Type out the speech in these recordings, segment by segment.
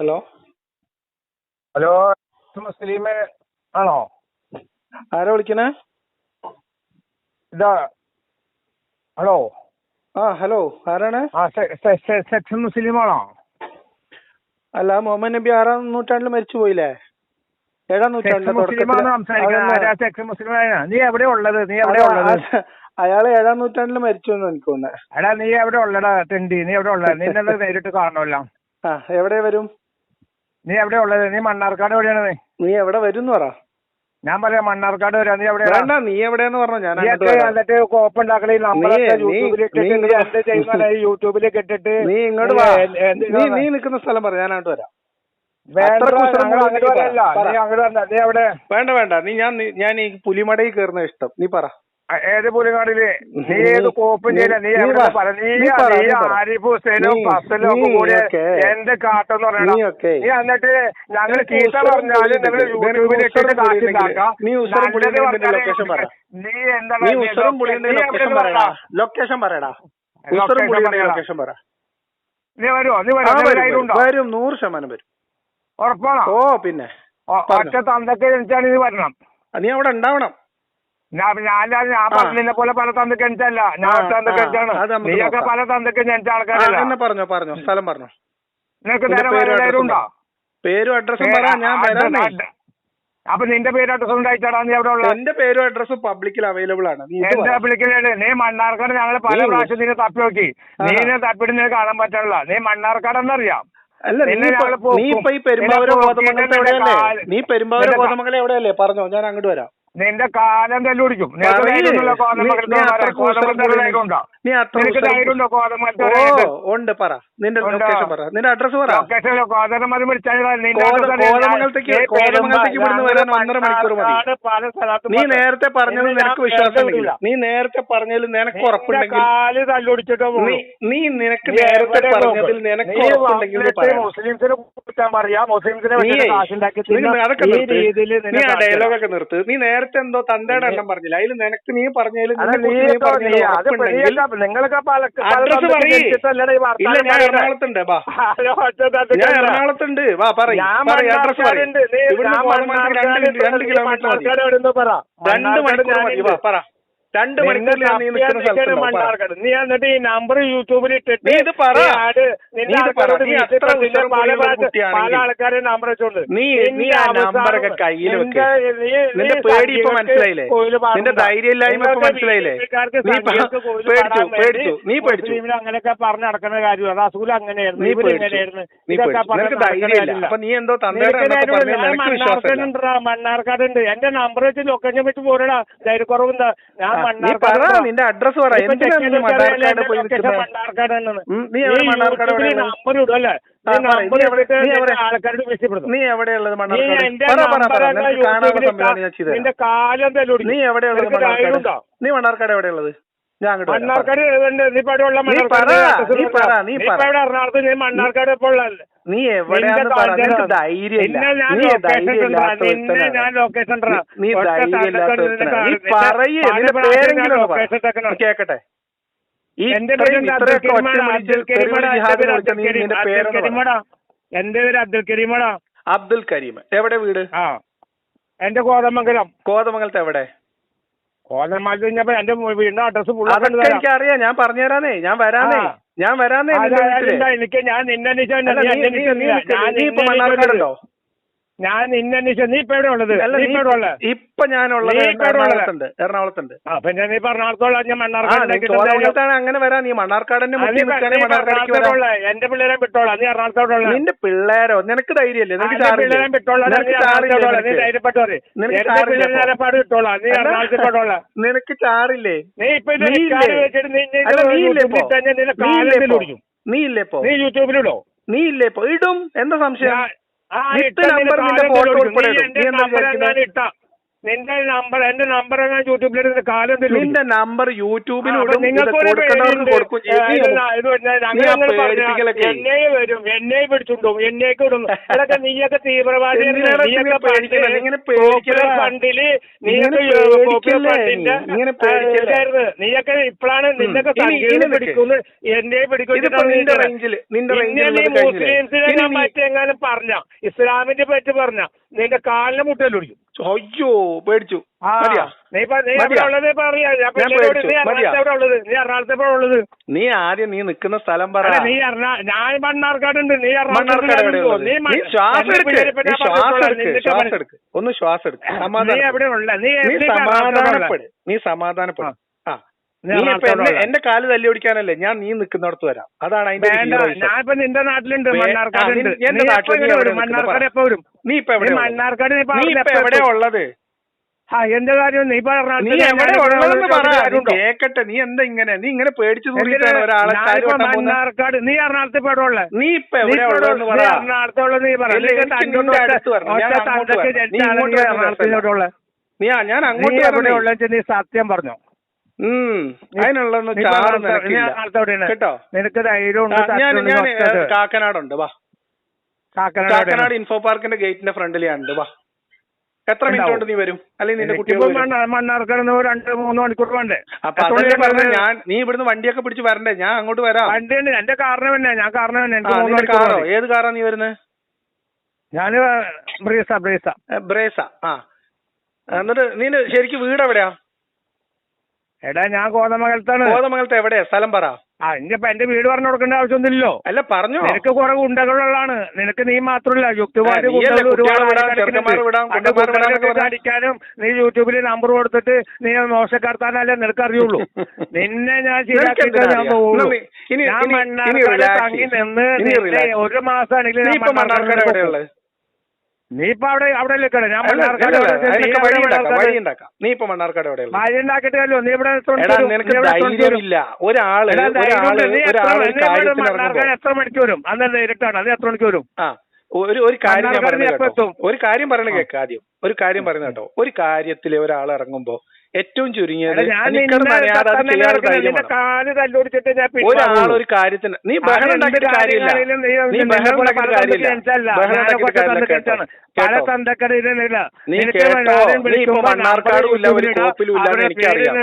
Hello hello മുസ്ലിമേ ആണോ? ആരാ വിളിക്കണേ? ഇതാ ഹലോ? ആ ഹലോ ആരാണ്? ആ സെക്ഷൻ മുസ്ലിം ആണോ? അല്ല മുഹമ്മദ് നബി ആറാം നൂറ്റാണ്ടിൽ മരിച്ചു പോയില്ലേ? ഏഴാം നൂറ്റാണ്ടിൽ മുസ്ലിമാണ് അയാൾ ഏഴാം നൂറ്റാണ്ടിൽ മരിച്ചു എന്ന് എനിക്ക് തോന്നുന്നു. എടാ നീ എവിടെ ഉള്ളടാ തെണ്ടി? നീ എവിടെ ഉള്ള? നിന്നെ നേരിട്ട് കാണണമല്ലോ. ആ എവിടെ വരും? നീ എവിടെ ഉള്ളത്? നീ മണ്ണാർക്കാട് എവിടെയാണ് നീ? നീ എവിടെ വരും പറ. ഞാൻ പറയാം മണ്ണാർക്കാട് വരാം. നീ എവിടെ വേണ്ട നീ എവിടെയെന്ന് പറഞ്ഞു. ഞാൻ ഉണ്ടാക്കണ അങ്ങോട്ട് വരാം. എന്നിട്ട് കോപ്പുണ്ടാക്കണ നമ്പറൊക്കെ നീ- നീ എന്ത് ചെയ്യുന്ന യൂട്യൂബിലേക്ക് ഇട്ടിട്ട് നീ ഇങ്ങോട്ട് വാ. എന്ത് നീ നീ നിൽക്കുന്ന സ്ഥലം പറ. ഞാൻ അങ്ങോട്ട് വരാം. വേണ്ട ഞങ്ങൾ അങ്ങോട്ട് പറ. വരല്ല. പറ. നീ അങ്ങോട്ട് വരണ്ട നീ എവിടെ? വേണ്ട വേണ്ട. നീ ഞാൻ നീ- ഞാൻ ഈ പുലിമടയിൽ കയറുന്ന ഇഷ്ടം. നീ പറ. ഏത് പുലിങ്ങാടിൽ നീ ഏത് കോപ്പും ചെയ്യില്ല നീ എവിടെ പറ. നീ. ആരിഫ് ഹുസൈനും ഫസലും ഒക്കെ കൂടി. എന്ത് കാട്ടെന്ന് പറയണം. നീ എന്നിട്ട് ഞങ്ങൾ ചീത്ത പറഞ്ഞാലും നിങ്ങൾ യൂട്യൂബിൽ നിനക്ക് ഇട്ടിട്ട് കാശുണ്ടാക്കാം നീ ലൊക്കേഷൻ പറ. നീ എന്താണ് നീ നീ ഉസറും പുളിയുടെ ലൊക്കേഷൻ പറയടാ. ലൊക്കേഷൻ പറയടാ. ലൊക്കേഷൻ ഉസറും പുളിയുടെ ലൊക്കേഷൻ പറ. നീ വരുമോ നീ വരുമോ വരും, നൂറ് ശതമാനം വരും. ഉറപ്പാണോ? ഓ പിന്നെ. ഒറ്റ തന്തക്ക് ജനിച്ചാണ് നീ വരണം. നീ അവിടെ ഉണ്ടാവണം. ഞാൻ ഞാൻ ഞാൻ പറഞ്ഞതിനെ പോലെ പല തന്തക്ക് ജനിച്ചല്ല ഞാൻ ആ, ഒറ്റ തന്തക്ക് ആ, ജനിച്ചാണ് അത് നമുക്ക് നീയൊക്കെ നോക്കാം. പല തന്തക്ക് ജനിച്ച ആ, ആൾക്കാരല്ല. എന്നെ പറഞ്ഞോ പറഞ്ഞോ. സ്ഥലം പറഞ്ഞോ. നിനക്ക് നിന്റെ നേരെ പേരും അഡ്രസ്സും അഡ്രസ്സും ഞാൻ അപ്പൊ നിന്റെ പേര് അഡ്രസ് ഉണ്ടായിട്ടാടാ നീ എവിടെ ഉള്ളത് എന്റെ പേരും അഡ്രസ്സും പബ്ലിക്കിൽ അവൈലബിൾ ആണ്. നീ എന്റെ മണ്ണാർക്കാട് ഞങ്ങൾ പല പ്രാവശ്യം നിന്നെ തപ്പി നോക്കി. നീനെ തപ്പിട്ട് നിനക്ക് കാണാൻ പറ്റണില്ല നീ മണ്ണാർക്കാട് എന്നറിയാം അല്ല നീ ഇപ്പൊ- ഈ പെരുമ്പാവൂര് എവിടെയല്ലേ? നീ പെരുമ്പാവൂര് കോതമംഗലം എവിടെയല്ലേ? പറഞ്ഞോ ഞാൻ അങ്ങോട്ട് വരാം. നിന്റെ കാലം തല്ലുപിടിക്കും നിനക്ക് നീ- കോതമംഗലത്ത്. കോതമംഗലത്ത്? നീ? ഉണ്ട്? പറ. നിന്റെ ലൊക്കേഷൻ പറ. നിന്റെ അഡ്രസ് പറ. കോതമംഗലത്തേക്ക് ഇവിടുന്ന് വരാൻ ഒന്നര മണിക്കൂർ മതി. നീ നേരത്തെ പറഞ്ഞത് നിനക്ക് ഞാൻ വിശ്വാസം വെറുതെ നീ നേരത്തെ പറഞ്ഞതിൽ നിനക്ക് ഉറപ്പുണ്ടെങ്കിൽ നീ നിനക്ക് നേരത്തെ പറഞ്ഞതിൽ നിനക്ക് ഉറപ്പുണ്ടെങ്കിൽ മുസ്ലിംസിനെ കുറിച്ചാൻ പറയാ. മുസ്ലിംസിനെ നീ അതൊക്കെ ആ ഡയലോഗ് ഒക്കെ നിർത്ത്. നീ നേരത്തെ എന്തോ തന്തയുടെ എണ്ണം പറഞ്ഞില്ല. അതിൽ നിനക്ക് നീ പറഞ്ഞതിൽ നിന്നെ നീ കുറിച്ച് നീ കേട്ടോ, പറഞ്ഞതിൽ ഉറപ്പുണ്ടെങ്കിൽ നിങ്ങളൊക്കെ. എറണാകുളത്തുണ്ട്. ഞാൻ എറണാകുളത്തുണ്ട്. വാ പറയ്. രണ്ട് കിലോമീറ്റർ മതി. പറ. രണ്ട് മണിക്കൂർ മതി. വാ പറ. രണ്ട് മണിക്കൂർ നീ നിൽക്കുന്ന. നീ എന്നിട്ട് ഈ നമ്പർ യൂട്യൂബിൽ ഇട്ടിട്ട് നീ ഇത് പറ. നീ ഇത് പറ. ആൾക്കാരോട് നീ നീ അത്ര പല ആൾക്കാരെ നമ്പർ വെച്ചോണ്ട്. നീ നീ ആ നമ്പറൊക്കെ കയ്യിൽ വെക്ക്. നിന്റെ പേടി ഇപ്പൊ മനസ്സിലായില്ലേ? നിന്റെ ധൈര്യമില്ലായ്മ ഇപ്പൊ മനസ്സിലായില്ലേ? നീ പേടിച്ചു പേടിച്ചു നീ പേടിച്ചു. അങ്ങനെയൊക്കെ പറഞ്ഞു നടക്കുന്ന കാര്യം റസൂൽ അങ്ങനെയായിരുന്നു. നീ പേടിച്ചു. നീ നിനക്ക് ധൈര്യമില്ല. അപ്പൊ നീ എന്തോ തന്തയുടെ മണ്ണാർക്കാടുണ്ട്. എന്റെ നമ്പർ വെച്ച് ലൊക്കേഷൻ വെച്ച് പോരടാ. ധൈര്യക്കുറവുണ്ടാ. ഞാൻ നിന്റെ അഡ്രസ് പറ. നീ എവിടെയുള്ളത് നിന്റെ കാലം നീ എവിടെയുള്ളത് മണ്ണാർക്കാട്? നീ മണ്ണാർക്കാട് എവിടെയുള്ളത്. മണ്ണാർക്കാട്? നീ? പറ, നീ പറ, നീ എറണാകുളത്ത് മണ്ണാർക്കാട് ഇപ്പോൾ ഉള്ളതല്ലേ? നീ എവിടെയാണ് നിന്റെ പറ. നിനക്ക് കാഴ്ച ധൈര്യമില്ല. നീ ധൈര്യമില്ലാത്ത നീ ധൈര്യമില്ലാത്ത നീ നിന്റെ പറയേ പേരെങ്കിലും. കേക്കട്ടെ. ഈ ഇത്രയൊക്കെ ഒറ്റ. വിളിച്ച് നീ നിന്റെ പേരൊന്ന് എന്റെ പേര് അബ്ദുൽ കരീമാടാ അബ്ദുൽ കരീം. എവിടെ വീട്? ആ. എന്റെ കോതമംഗലം. കോതമംഗലത്ത് എവിടെ? കോതമംഗലത്ത് കഴിഞ്ഞപ്പോ എന്റെ വീടിന്റെ അഡ്രസ് അതൊക്കെ എനിക്ക് അറിയാം ഞാൻ പറഞ്ഞു തരാനേ ഞാൻ വരാനേ ഞാൻ വരാനേ നിന്റെ വീട്ടിൽ. എനിക്ക് ഞാൻ നിന്നെ നീ ഇപ്പൊ മണ്ണാർക്കാടുണ്ടോ. ഞാൻ ഇന്നന്വേഷിച്ച നീ ഇപ്പൊ എവിടെ ഉള്ളത്? ഇപ്പൊ ഞാനുള്ളത്? എറണാകുളത്തുണ്ട്. എറണാകുളത്തുണ്ട്. ആ പിന്നെ നീ പറഞ്ഞോളാം ഞാൻ മണ്ണാർക്കാട് അങ്ങനെ വരാം. നീ മണ്ണാർക്കാടിന്റെ വരാം. എന്റെ പിള്ളേരെ വിട്ടോളാം. നീ എറണാകുളത്തോടുള്ള നിന്റെ പിള്ളേരോ? നിനക്ക് ധൈര്യല്ലേ നിനക്ക് പിള്ളേരെ വിട്ടോളാം. നീ നിനക്ക് അപ്പൊ? വിട്ടോളാം. നീ എറണാകുളത്തോടുള്ള നിനക്ക് ചാറില്ലേ നീ ഇപ്പൊ നീ ഇല്ലേ? നീ ഇല്ലേ ഇപ്പൊ? നീ ഇല്ലേ ഇപ്പൊ? ഇടും. എന്താ സംശയം? ഫോട്ടോ ഉൾപ്പെടെ ഇടും. നീ എന്താ വിചാരിക്കുന്നത്? നിന്റെ നമ്പർ എന്റെ നമ്പർ ഞാൻ യൂട്യൂബിൽ കാലം നിന്റെ നമ്പർ യൂട്യൂബിൽ. എന്നെ വരും. എന്നെ പിടിച്ചുണ്ടോ എന്നേക്ക് ഇടും അതൊക്കെ നീയൊക്കെ തീവ്രവാദി. ഫണ്ടിൽ നീയൊക്കെ? നീയൊക്കെ ഇപ്പോഴാണ് നിന്നൊക്കെ. പിടിക്കുന്നു എന്നെ റേഞ്ചിൽ മുസ്ലിംസിനെ ഞാൻ പറ്റി എങ്ങാനും പറഞ്ഞ? ഇസ്ലാമിന്റെ പറ്റി പറഞ്ഞ? നിന്റെ കാലിനെ മുട്ടലൊടിക്കും അയ്യോ പേടിച്ചു. നീ ആദ്യം നീ നിൽക്കുന്ന സ്ഥലം പറ. നീ ഞാൻ മണ്ണാർക്കാടുണ്ട്. നീ നീ ശ്വാസം എടുക്ക്. ശ്വാസം എടുക്ക്. ശ്വാസം എടുക്ക്. ഒന്ന് ശ്വാസം എടുക്ക്. നീ സമാധാനം സമാധാനപ്പെട്. നീ സമാധാനപ്പെട്. എന്റെ കാൽ തല്ലി ഓടിക്കാനല്ലേ? ഞാൻ നീ നിൽക്കുന്നിടത്ത് വരാം. അതാണ് അതിന്റെ നിന്റെ നാട്ടിലുണ്ട്. എന്റെ നാട്ടിൽ വരും? നിൽക്കുന്നത്? മണ്ണാർക്കാട് എപ്പോ വരും? നീ ഇപ്പൊ എവിടെ മണ്ണാർക്കാട് നീ ഇപ്പൊ? ഉള്ളത്? ആ എന്ത് കാര്യം നീ? കേക്കട്ടെ. നീ എന്താ ഇങ്ങനെ? നീ ഇങ്ങനെ പേടിച്ചു? ഒരാളെ മണ്ണാർക്കാട് നീ എറണാകുളത്ത് ഉള്ളത് നീ ഇപ്പൊ എറണാകുളത്തുള്ളത് നീ പറഞ്ഞു. ഞാൻ അങ്ങോട്ട് നീ സത്യം പറഞ്ഞു? അതിനുള്ളൊന്നും ചാറ് നിനക്കില്ല. കേട്ടോ? നിനക്ക് ആ, ഞാൻ ഞാൻ കാക്കനാടുണ്ട് വാ. കാക്കനാട് ഇൻഫോ പാർക്കിന്റെ ഗേറ്റിന്റെ ഫ്രണ്ടിലാണ്ട് വാ. എത്ര മിനിറ്റ് കൊണ്ട് നീ വരും? അല്ലെങ്കിൽ നിന്റെ കുട്ടി കുട്ടികൾ വരും? മണ്ണാർക്കാട് നിന്ന് രണ്ട് മൂന്ന് മണിക്കൂർ വേണ്ടേ? അപ്പൊ പറഞ്ഞ ഞാൻ നീ ഇവിടുന്ന് വണ്ടിയൊക്കെ പിടിച്ച് വരണ്ടേ? ഞാൻ അങ്ങോട്ട് വരാം. വണ്ടി ഉണ്ട് എന്റെ കാറിന് തന്നെ ഞാൻ കാറിന് തന്നെ കാറോ. ഏത് കാറാ നീ വരുന്നത് ഞാൻ ബ്രേസ ബ്രേസ. ബ്രേസ. ആ. എന്നിട്ട് നീ ശരിക്കും വീട് എവിടെയാ എടാ ഞാൻ കോതമംഗലത്താണ് കോതമംഗലത്ത് എവിടെയാ? സ്ഥലം പറ. ആ ഇനിയിപ്പോ എന്റെ വീട് പറഞ്ഞു കൊടുക്കേണ്ട ആവശ്യമൊന്നുമില്ലല്ലോ. അല്ല പറഞ്ഞു. നിനക്ക് കുറെ ഗുണ്ടകളുള്ളതാണ്. നിനക്ക് നീ മാത്രമല്ല യുക്തിവാദി അടിക്കാനും നീ യൂട്യൂബിൽ നമ്പർ കൊടുത്തിട്ട് നീ മോശക്കാർത്താനല്ലേ നിനക്ക് അറിയുള്ളൂ. നിന്നെ ഞാൻ ശരിയാക്കിയിട്ട് ഞാൻ മണ്ണാർക്കാട് തങ്ങി. നിന്ന് ഒരു നീ ഞാൻ ഇപ്പൊ മണ്ണാർക്കാട് മണ്ണാർക്കാട് എവിടെയുള്ളത് നീ ഇപ്പൊ അവിടെ അവിടെ ഞാൻ വഴി ഉണ്ടാക്കാം നീ ഇപ്പൊ മണ്ണാർക്കാട് എവിടെ വഴി ഉണ്ടാക്കിട്ടല്ലോ നീ ഇവിടെ നിനക്ക് ധൈര്യമില്ല. ഒരാൾ മണ്ണാർക്കാട് എത്ര മണിക്ക് വരും? അന്ന് ഇരട്ടാണ്? അത് എത്ര മണിക്ക് വരും? ആ ഒരു ഒരു കാര്യം ഞാൻ പറയുന്നത് കേട്ടോ. ഒരു കാര്യം പറയണ കേക്ക് ആദ്യം. ഒരു കാര്യം പറയുന്നത് കേട്ടോ. ഒരു കാര്യത്തിൽ ഒരാൾ ഇറങ്ങുമ്പോ ഏറ്റവും ചുരുങ്ങിയത് ഒരാൾ. ഒരു കാര്യത്തിന് നീ ബഹളം ഉണ്ടാക്കിയിട്ട് കാര്യമില്ല. നീ ബഹളം ഉണ്ടാക്കിയിട്ട് കാര്യമില്ല. ബഹളം ഉണ്ടാക്കിയിട്ട് നീ കേട്ടോ. നീ ഇപ്പൊ മണ്ണാർക്കാടും ഇല്ല ഒരു കോപ്പിലും ഇല്ലാന്ന് എനിക്കറിയാം.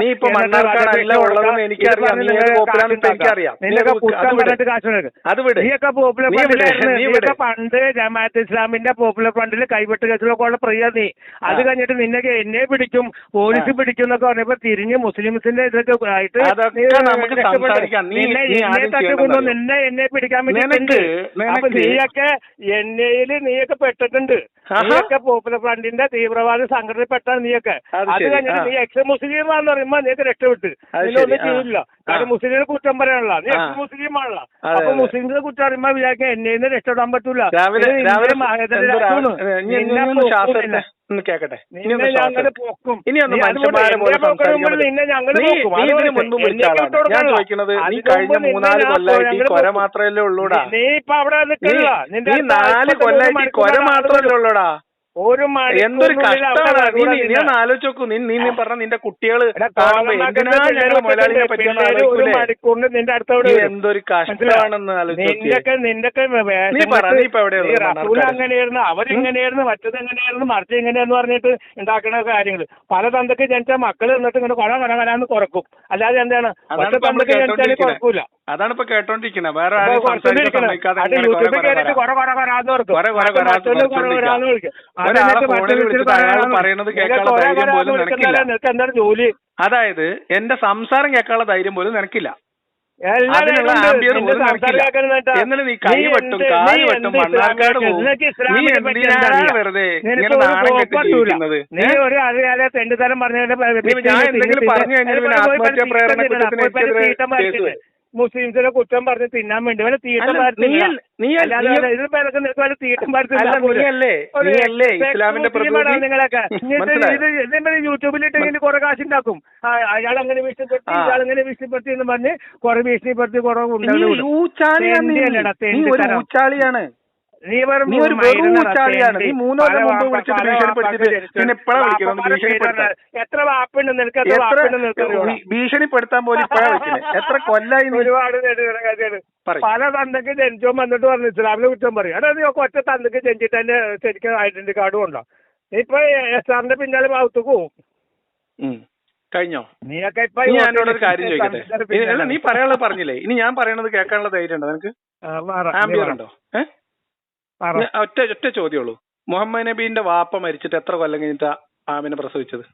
നീ ഇപ്പൊ മണ്ണാർക്കാടല്ല ഉള്ളതെന്ന് എനിക്കറിയാം. നീ ഏത് ഇപ്പൊ എനിക്കറിയാം. അത് വിട്. നീ പണ്ട് ജമാഅത്ത് ഇസ്ലാമിന്റെ പോപ്പുലർ ഫ്രണ്ടിൽ കൈവിട്ട് കേസിലൊക്കെ ഉള്ള പ്രിയ നീ. അത്. കഴിഞ്ഞിട്ട് നിന്നെ എന്നെ പിടിക്കും പോലീസ് പിടിക്കുന്നൊക്കെ പറഞ്ഞപ്പോ തിരിഞ്ഞ് മുസ്ലിംസിന്റെ ഇതൊക്കെ ആയിട്ട്. നീ- നിന്നെ എന്നെ പിടിക്കാൻ വേണ്ടി അപ്പൊ നീയൊക്കെ എന്നെയിൽ നീയൊക്കെ പെട്ടിട്ടുണ്ട്. നീയൊക്കെ പോപ്പുലർ ഫ്രണ്ടിന്റെ തീവ്രവാദ സംഘടന സംഘടനയിൽപ്പെട്ടാണ് നീയൊക്കെ. അത് കഴിഞ്ഞിട്ട് നീ എക്സ് മുസ്ലിം ആണെന്ന് പറയുമ്പോ നീയൊക്കെ രക്ഷപ്പെട്ട്. അതിലൊന്നും നിന്നൊന്നും. ചെയ്യില്ല കാരണം മുസ്ലിം മുസ്ലിമിനെ കുറ്റം പറയാനുള്ള. നീ. എക്സ് മുസ്ലിം ആണല്ലോ അപ്പൊ. മുസ്ലിംസിനെ കുറ്റം പറയുമ്പോ വിചാരിക്കാൻ എന്നെ രക്ഷപ്പെടാൻ പറ്റൂല. രാവിലെ ഇത് രാവിലെ ഒന്ന് കേക്കട്ടെ ഇനി ഒന്ന് ശ്വാസം ഞങ്ങൾ എടുക്ക്. പൊക്കും. ഇനി ഒന്ന് നീ അതുകൊണ്ട് മനുഷ്യന്മാരെ പോലെ എന്നെ പൊക്കണ സംസാരിക്കാൻ നിന്നെ ഞങ്ങൾ നീ പൊക്കും. നീ അത് ഇതിന് പോട്ടെ. മുൻപ് എന്നെ ആളാണ് ഞാൻ. ചോദിക്കുന്നത് നീ അതിന് കഴിഞ്ഞ മുമ്പ് മൂന്നാൽ നിന്നെ കൊല്ലായിട്ട് ഈ ഞങ്ങൾ കൊര പൊക്കും. മാത്രമല്ലേ ഉള്ളൂടാ നീ ഇപ്പൊ അവിടെ നീ നിന്റെ നീ അടുത്ത നാല് കൊല്ലായിട്ട് ഈ കൊര മാത്രമല്ലേ ഉള്ളൂടാ ഒരു എന്തൊരു കഷ്ടമാണ്. നീ നീ- നീ നിന്നെ. ഒന്ന് ആലോചിച്ച് നോക്കൂ നീ നീ നീ പറഞ്ഞ നിന്റെ കുട്ടികൾ മണിക്കൂറിന് നിന്റെ അടുത്തോട് എന്തൊരു? കഷ്ടമാണെന്ന് ആലോചിച്ച് നോക്കിയേ. നിന്റെയൊക്കെ നീ പറ, നീ ഇപ്പൊ എവിടെയാണ്? അങ്ങനെയായിരുന്നു അവരിങ്ങനെയായിരുന്നു മറ്റത് എങ്ങനെയായിരുന്നു മറിച്ച് എങ്ങനെയാന്ന് പറഞ്ഞിട്ട് ഉണ്ടാക്കുന്ന കാര്യങ്ങൾ പല തന്തക്ക് ജനിച്ച മക്കൾ എന്നിട്ട് ഇങ്ങനെ കൊല കൊല കൊലാന്ന് കുറക്കും അല്ലാതെ എന്താണ്? പല ഒറ്റ തന്തക്ക് ജനിച്ചാൽ കുറക്കൂല അതാണ് ഇപ്പൊ കേട്ടോണ്ടിരിക്കുന്നത് വേറെ ആരും. പറയുന്നത് കേൾക്കാനുള്ള ധൈര്യം പോലും നിനക്കില്ല. എന്താണ് ജോലി? അതായത് എന്റെ സംസാരം കേൾക്കാനുള്ള ധൈര്യം പോലും നിനക്കില്ല. എല്ലാം അതിനുള്ള ആംബിയർ പോലും നിനക്കില്ല. എന്നിട്ട് നീ കൈ വെട്ടും കാൽ വെട്ടും മണ്ണാർക്കാട് പോകും വെറുതെ ഇങ്ങനെ നാണം കെട്ടി നീ ഒരു അറിയാതെ തെണ്ടുതരം പറഞ്ഞതിന്റെ പ- നീ പിറ്റേന്ന് ഞാൻ എന്തെങ്കിലും പറഞ്ഞു കഴിഞ്ഞാൽ പിന്നെ ആത്മഹത്യാ പ്രേരണ കുറ്റത്തിന് മുസ്ലിംസിനെ കുറ്റം പറഞ്ഞ് തിന്നാൻ വേണ്ടി വല്ല തീട്ടം ഇതൊക്കെ നിനക്ക് വല്ല തീട്ടം? നിങ്ങളൊക്കെ? ഇത് ഇതിന്റെ യൂട്യൂബിലിട്ടെങ്കിൽ കുറെ കാശുണ്ടാക്കും അയാൾ അങ്ങനെ ഭീഷണിപ്പെടുത്തി. ഇയാൾ അങ്ങനെ ഭീഷണിപ്പെടുത്തി എന്ന് പറഞ്ഞ് കുറെ ഭീഷണിപ്പെടുത്തി കുറെ ഉണ്ടാവും നീ. ഒരു വെറും ഊച്ചാളിയാണ്. നീ മൂന്നോ മുമ്പ് വിളിച്ചിട്ട് ജനിച്ചു. പിന്നെ ഇപ്പഴാ വിളിക്കുന്നത് ഭീഷണിപ്പെടുത്താൻ. എത്ര വാപ്പുണ്ട് നിനക്ക് എത്ര ഭീഷണിപ്പെടുത്താൻ പോലും ഇപ്പഴാ വിളിക്കുന്നത് എത്ര കൊല്ലായി ഒരുപാട്. പല തന്തക്ക് ജനിച്ചോ വന്നിട്ട് പറഞ്ഞു ഇസ്ലാമിനെ കുറ്റം പറയും. അതായത് നീ ഒക്കെ ഒറ്റ തന്തക്ക് ജനിച്ചിട്ട് തന്നെ ശരിക്കും ഐഡന്റി കാർഡും ഉണ്ടോ ഇപ്പൊ എസ് ആറിന്റെ പിന്നാലെ ഭാഗത്തേക്ക് പോവും. കഴിഞ്ഞോ? നീയൊക്കെ ഇപ്പൊ എന്നോട് ഒരു കാര്യം ചോദിക്കട്ടെ? നീ പറയാനുള്ളത് പറഞ്ഞില്ലേ? ഇനി ഞാൻ പറയണത് കേൾക്കാനുള്ള ധൈര്യം ഉണ്ടോ നിനക്ക് ആംബിയർ ഉണ്ടോ? ഏഹ് ഒറ്റ ഒറ്റ ചോദ്യമുള്ളൂ മുഹമ്മദ് നബീന്റെ വാപ്പ മരിച്ചിട്ട് എത്ര കൊല്ലം കഴിഞ്ഞിട്ടാ ആമിനെ പ്രസവിച്ചത്?